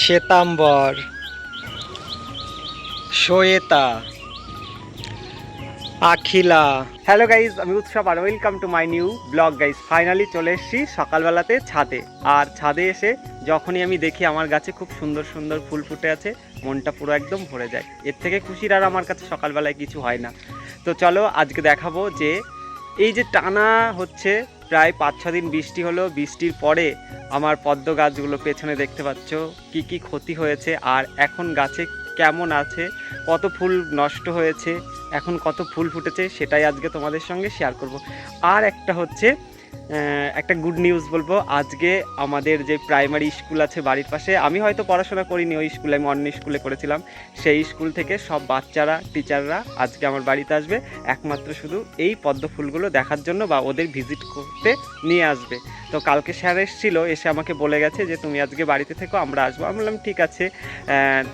Shwetambar, Shweta, Akhila. Hello guys আমি উৎসব আর welcome to my new vlog guys finally চলে এসেছি সকালবেলাতে ছাদে। আর ছাদে এসে যখনই আমি দেখি আমার গাছে খুব সুন্দর সুন্দর ফুল ফুটে আছে, মনটা পুরো একদম ভরে যায়। এর থেকে খুশির আর আমার কাছে সকালবেলায় কিছু হয় না। তো চলো আজকে দেখাবো যে এই যে টানা হচ্ছে প্রায় পাঁচ, ছ দিন বৃষ্টি হলো, বৃষ্টির পরে আমার পদ্ম গাছগুলো পেছনে দেখতে পাচ্ছ, কি কি ক্ষতি হয়েছে আর এখন গাছে কেমন আছে, কত ফুল নষ্ট হয়েছে, এখন কত ফুল ফুটেছে সেটাই আজকে তোমাদের সঙ্গে শেয়ার করব। আর একটা হচ্ছে একটা গুড নিউজ বলব। আজকে আমাদের যে প্রাইমারি স্কুল আছে বাড়ির পাশে, আমি হয়তো পড়াশোনা করিনি ওই স্কুলে আমি অন্য স্কুলে করেছিলাম সেই স্কুল থেকে সব বাচ্চারা টিচাররা আজকে আমার বাড়িতে আসবে। একমাত্র শুধু এই পদ্ম ফুলগুলো দেখার জন্য বা ওদের ভিজিট করতে নিয়ে আসবে। তো কালকে স্যার এসেছিল, এসে আমাকে বলে গেছে যে, তুমি আজকে বাড়িতে থেকো, আমরা আসব। আমি বললাম, ঠিক আছে।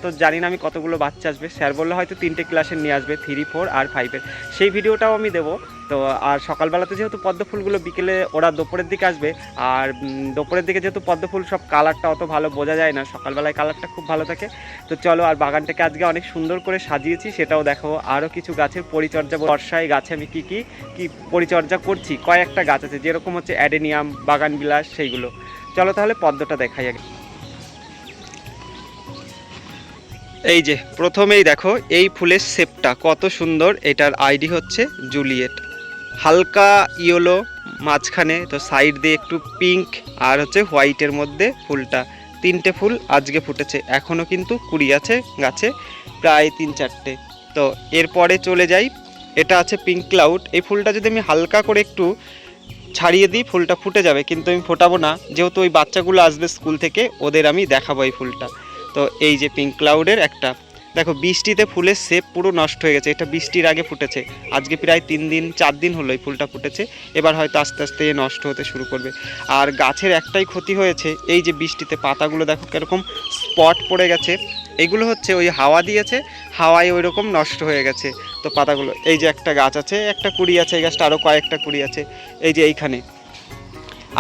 তো জানি না আমি কতগুলো বাচ্চা আসবে। স্যার বলল, হয়তো তিনটে ক্লাসের নিয়ে আসবে থ্রি ফোর আর ফাইভের সেই ভিডিওটাও আমি দেবো। তো, আর সকালবেলাতে যেহেতু পদ্ম ফুলগুলো বিকেলে ওরা দুপুরের দিকে আসবে, আর দুপুরের দিকে যেহেতু পদ্ম ফুল সব কালারটা অত ভালো বোঝা যায় না, সকালবেলায় কালারটা খুব ভালো থাকে। তো চলো, আর বাগানটাকে আজকে অনেক সুন্দর করে সাজিয়েছি, সেটাও দেখাবো আরও কিছু গাছের পরিচর্যা বর্ষায় গাছে আমি কী কী কী পরিচর্যা করছি, কয়েকটা গাছ আছে, যেরকম হচ্ছে অ্যাডেনিয়াম, বাগান বিলাস, সেইগুলো। চলো তাহলে পদ্মটা দেখাই আগে। এই যে, প্রথমেই দেখো, এই ফুলের শেপটা কত সুন্দর, এটার আইডি হচ্ছে জুলিয়েট। হালকা ইয়েলো মাঝখানে, তো সাইড দিয়ে একটু পিঙ্ক আর হচ্ছে হোয়াইটের মধ্যে ফুলটা। তিনটে ফুল আজকে ফুটেছে এখনও কিন্তু কুড়ি আছে গাছে, প্রায় তিন চারটে। তো এরপরে চলে যাই, এটা আছে পিঙ্ক ক্লাউড এই ফুলটা যদি আমি হালকা করে একটু ছাড়িয়ে দিই, ফুলটা ফুটে যাবে, কিন্তু আমি ফোটাবো না। যেহেতু ওই বাচ্চাগুলো আসবে স্কুল থেকে, ওদের আমি দেখাবো এই ফুলটা। তো এই যে পিঙ্ক ক্লাউডের একটা দেখো, বৃষ্টিতে ফুলের শেপ পুরো নষ্ট হয়ে গেছে। এটা বৃষ্টির আগে ফুটেছে। আজকে প্রায় তিন দিন, চার দিন হলো এই ফুলটা ফুটেছে। এবার হয়তো আস্তে আস্তে নষ্ট হতে শুরু করবে। আর গাছের একটাই ক্ষতি হয়েছে, এই যে বৃষ্টিতে পাতাগুলো দেখো কীরকম স্পট পড়ে গেছে। এগুলো হচ্ছে ওই হাওয়া দিয়েছে, হাওয়ায় ওই রকম নষ্ট হয়ে গেছে। তো পাতাগুলো, এই যে একটা গাছ আছে, একটা কুড়ি আছে, এই গাছটা আরও কয়েকটা কুড়ি আছে। এই যে এইখানে।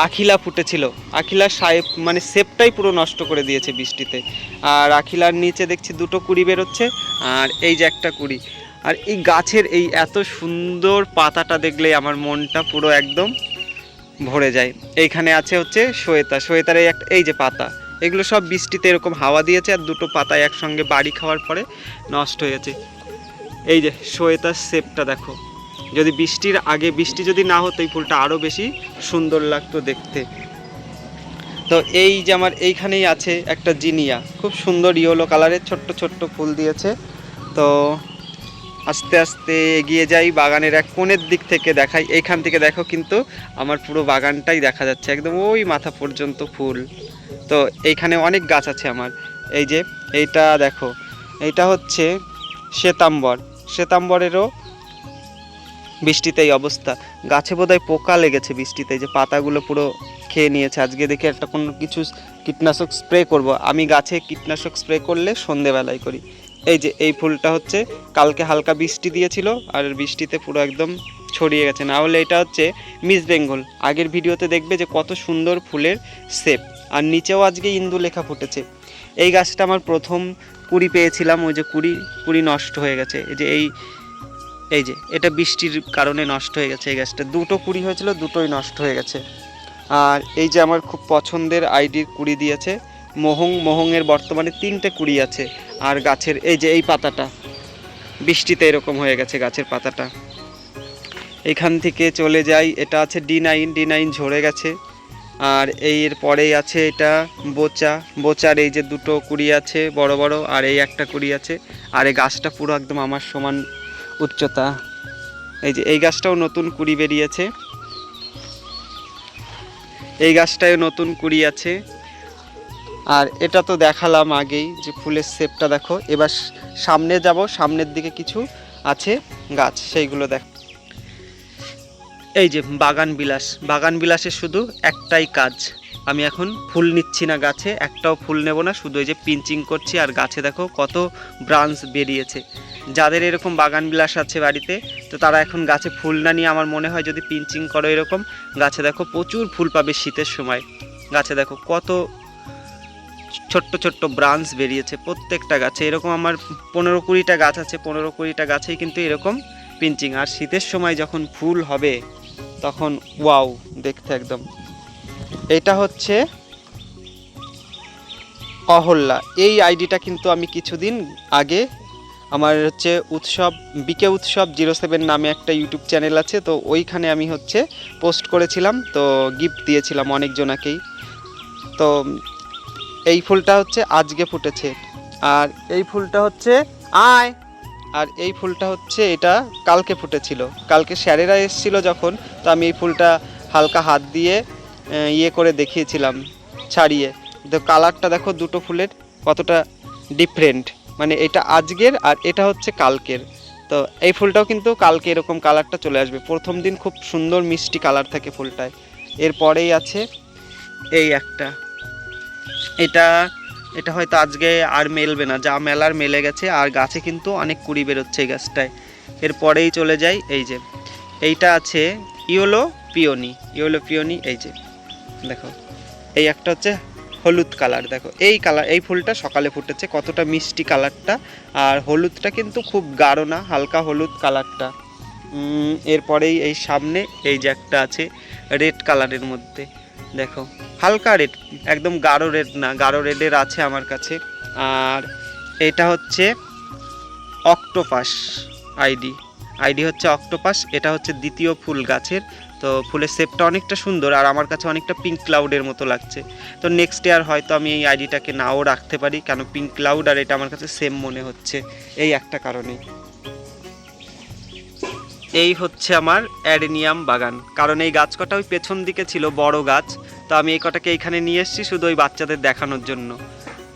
আখিলা ফুটেছিল। আখিলার সাহেব মানে শেপটাই পুরো নষ্ট করে দিয়েছে বৃষ্টিতে। আর আখিলার নিচে দেখছি দুটো কুড়ি বেরোচ্ছে, আর এই যে একটা কুড়ি। আর এই গাছের এই এত সুন্দর পাতাটা দেখলে আমার মনটা পুরো একদম ভরে যায়। এইখানে আছে হচ্ছে শ্বেতা। শ্বেতার এই একটা, এই যে পাতা, এগুলো সব বৃষ্টিতে এরকম হাওয়া দিয়েছে আর দুটো পাতা একসঙ্গে বাড়ি খাওয়ার পরে নষ্ট হয়েছে। এই যে শ্বেতার শেপটা দেখো। যদি বৃষ্টির আগে বৃষ্টি যদি না হতো এই ফুলটা আরও বেশি সুন্দর লাগতো দেখতে। তো এই যে আমার এইখানেই আছে একটা জিনিয়া, খুব সুন্দর ইয়েলো কালারের ছোট্ট ছোট্ট ফুল দিয়েছে। তো আস্তে আস্তে এগিয়ে যাই বাগানের এক কোণের দিক থেকে দেখাই, এইখান থেকে দেখো কিন্তু আমার পুরো বাগানটাই দেখা যাচ্ছে, একদম ওই মাথা পর্যন্ত ফুল। তো এইখানে অনেক গাছ আছে আমার, এই যে এইটা দেখো, এইটা হচ্ছে শ্বেতাম্বর, শ্বেতাম্বরেরও বৃষ্টিতে এই অবস্থা। গাছে বোধহয় পোকা লেগেছে বৃষ্টিতে যে পাতাগুলো পুরো খেয়ে নিয়েছে। আজকে দেখে একটা কোনো কিছু কীটনাশক স্প্রে করব। আমি গাছে কীটনাশক স্প্রে করলে সন্ধেবেলায় করি। এই যে, এই ফুলটা হচ্ছে, কালকে হালকা বৃষ্টি দিয়েছিল, আর বৃষ্টিতে পুরো একদম ছড়িয়ে গেছে। না হলে এটা হচ্ছে মিস বেঙ্গল। আগের ভিডিওতে দেখবে যে কত সুন্দর ফুলের শেপ। আর নিচেও আজকে ইন্দু লেখা ফুটেছে। এই গাছটা আমার প্রথম কুড়ি পেয়েছিলাম, ওই যে কুড়ি কুড়ি নষ্ট হয়ে গেছে। এই যে এই এই যে, এটা বৃষ্টির কারণে নষ্ট হয়ে গেছে এই গাছটা। দুটো কুড়ি হয়েছিল, দুটোই নষ্ট হয়ে গেছে। আর এই যে আমার খুব পছন্দের আইডির কুড়ি দিয়েছে, মোহং, মোহংয়ের বর্তমানে তিনটে কুড়ি আছে। আর গাছের, এই যে এই পাতাটা, বৃষ্টিতে এরকম হয়ে গেছে গাছের পাতাটা। এখান থেকে চলে যাই, এটা আছে ডি নাইন ডি নাইন ঝরে গেছে। আর এই এর পরেই আছে এটা বোচা। বোচার এই যে দুটো কুড়ি আছে, বড় বড়, আর এই একটা কুড়ি আছে। আর এই গাছটা পুরো একদম আমার সমান উচ্চতা। এই যে, এই গাছটাও নতুন কুড়ি বেরিয়েছে। এই গাছটায় নতুন কুড়ি আছে। আর এটা তো দেখালাম আগেই যে ফুলের শেপটা দেখো। এবার সামনে যাব, সামনের দিকে কিছু আছে গাছ, সেইগুলো দেখ। এই যে বাগান বিলাস, বাগান বিলাসের শুধু একটাই কাজ আমি এখন ফুল নিচ্ছি না গাছে, একটাও ফুল নেব না, শুধু এই যে পিঞ্চিং করছি আর গাছে দেখো কত ব্রাঞ্চ বেরিয়েছে। যাদের এরকম বাগান বিলাস আছে বাড়িতে, তো তারা এখন গাছে ফুল না নিয়ে আমার মনে হয় যদি পিঞ্চিং করো এরকম, গাছে দেখো প্রচুর ফুল পাবে শীতের সময়। গাছে দেখো কত ছোট্ট ছোট্ট ব্রাঞ্চ বেরিয়েছে প্রত্যেকটা গাছে। এরকম আমার পনেরো কুড়িটা গাছ আছে, পনেরো কুড়িটা গাছেই কিন্তু এরকম পিঞ্চিং। আর শীতের সময় যখন ফুল হবে, তখন ওয়াও দেখতে একদম। এটা হচ্ছে অহল্লা এই আইডিটা কিন্তু আমি কিছুদিন আগে আমার হচ্ছে উৎসব, বিকে উৎসব জিরো সেভেন নামে একটা ইউটিউব চ্যানেল আছে, তো ওইখানে আমি হচ্ছে পোস্ট করেছিলাম, তো গিফট দিয়েছিলাম অনেকজনাকেই। তো এই ফুলটা হচ্ছে আজকে ফুটেছে। আর এই ফুলটা হচ্ছে আয়। আর এই ফুলটা হচ্ছে এটা কালকে ফুটেছিল। কালকে স্যারেরা এসেছিল যখন, তো আমি এই ফুলটা হালকা হাত দিয়ে ইয়ে করে দেখিয়েছিলাম, ছাড়িয়ে। তো কালারটা দেখো দুটো ফুলের, কতটা ডিফারেন্ট মানে এটা আজকের আর এটা হচ্ছে কালকের। তো এই ফুলটাও কিন্তু কালকে এরকম কালারটা চলে আসবে। প্রথম দিন খুব সুন্দর মিষ্টি কালার থাকে ফুলটায়। এরপরেই আছে এই একটা। এটা এটা হয়তো আজকে আর মেলবে না। যা মেলার মেলে গেছে, আর গাছে কিন্তু অনেক কুড়ি বেরোচ্ছে এই গাছটায়। এরপরেই চলে যাই এই যে। এইটা আছে ইয়োলো পিওনি। ইয়োলো পিওনি এই যে। দেখো, এই একটা হচ্ছে হলুদ কালার, দেখো, এই কালার, এই ফুলটা সকালে ফুটেছে, কতটা মিষ্টি কালারটা, আর হলুদটা কিন্তু খুব গাঢ় না, হালকা হলুদ কালারটা। এরপরেই এই সামনে এই যে একটা আছে, রেড কালারের মধ্যে, দেখো, হালকা রেড, একদম গাঢ় রেড না, গাঢ় রেডের আছে আমার কাছে, আর এটা হচ্ছে অক্টোপাস আইডি আইডি হচ্ছে অক্টোপাস, এটা হচ্ছে দ্বিতীয় ফুল গাছের তো ফুলের শেপটা অনেকটা সুন্দর আর আমার কাছে অনেকটা পিঙ্ক ক্লাউডের মতো লাগছে। তো নেক্সট ইয়ার হয়তো আমি এই আইডিটাকে নাও রাখতে পারি, কেন পিঙ্ক ক্লাউড আর এটা আমার কাছে সেম মনে হচ্ছে এই একটা কারণে এই হচ্ছে আমার অ্যাডেনিয়াম বাগান, কারণ এই গাছ কটা ওই পেছন দিকে ছিল, বড় গাছ। তো আমি এই কটাকে এইখানে নিয়ে এসেছি শুধু ওই বাচ্চাদের দেখানোর জন্য।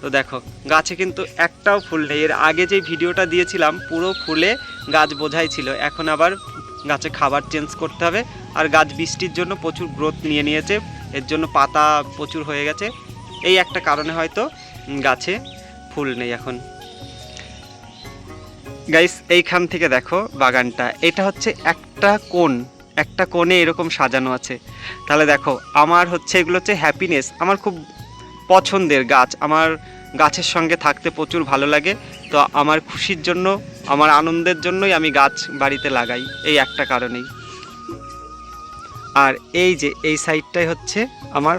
তো দেখো, গাছে কিন্তু একটাও ফুল নেই। এর আগে যে ভিডিওটা দিয়েছিলাম, পুরো ফুলে গাছ বোঝাই ছিল। এখন আবার গাছে খাবার চেঞ্জ করতে হবে। আর গাছ বৃষ্টির জন্য প্রচুর গ্রোথ নিয়ে নিয়েছে। এর জন্য পাতা প্রচুর হয়ে গেছে। এই একটা কারণে হয়তো গাছে ফুল নেই এখন। গাইস এইখান থেকে দেখো বাগানটা। এটা হচ্ছে একটা কোণ। একটা কোণে এরকম সাজানো আছে। তাহলে দেখো, আমার হচ্ছে এগুলো হচ্ছে হ্যাপিনেস আমার খুব পছন্দের গাছ। আমার গাছের সঙ্গে থাকতে প্রচুর ভালো লাগে। তো আমার খুশির জন্য, আমার আনন্দের জন্যই আমি গাছ বাড়িতে লাগাই। এই একটা কারণেই। আর এই যে এই সাইডটাই হচ্ছে আমার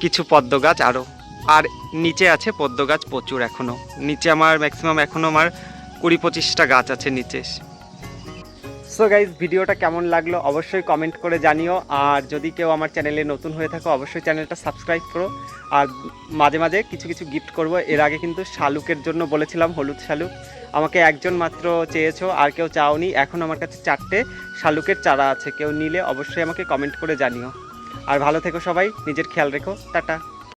কিছু পদ্ম গাছ আরও আর নিচে আছে পদ্ম গাছ প্রচুর এখনও নিচে আমার ম্যাক্সিমাম এখনও আমার কুড়ি পঁচিশটা গাছ আছে নিচে। সো গাইজ ভিডিওটা কেমন লাগল অবশ্যই কমেন্ট করে জানিও। আর যদি কেউ আমার চ্যানেলে নতুন হয়ে থাকো, অবশ্যই চ্যানেলটা সাবস্ক্রাইব করো। আর মাঝে মাঝে কিছু কিছু গিফট করব। এর আগে কিন্তু শালুকের জন্য বলেছিলাম, হলুদ শালুক। আমাকে একজন মাত্র চেয়েছো, আর কেউ চাওনি। এখন আমার কাছে চারটে শালুকের চারা আছে। কেউ নিলে অবশ্যই আমাকে কমেন্ট করে জানিও। আর ভালো থেকো সবাই, নিজের খেয়াল রেখো। টাটা।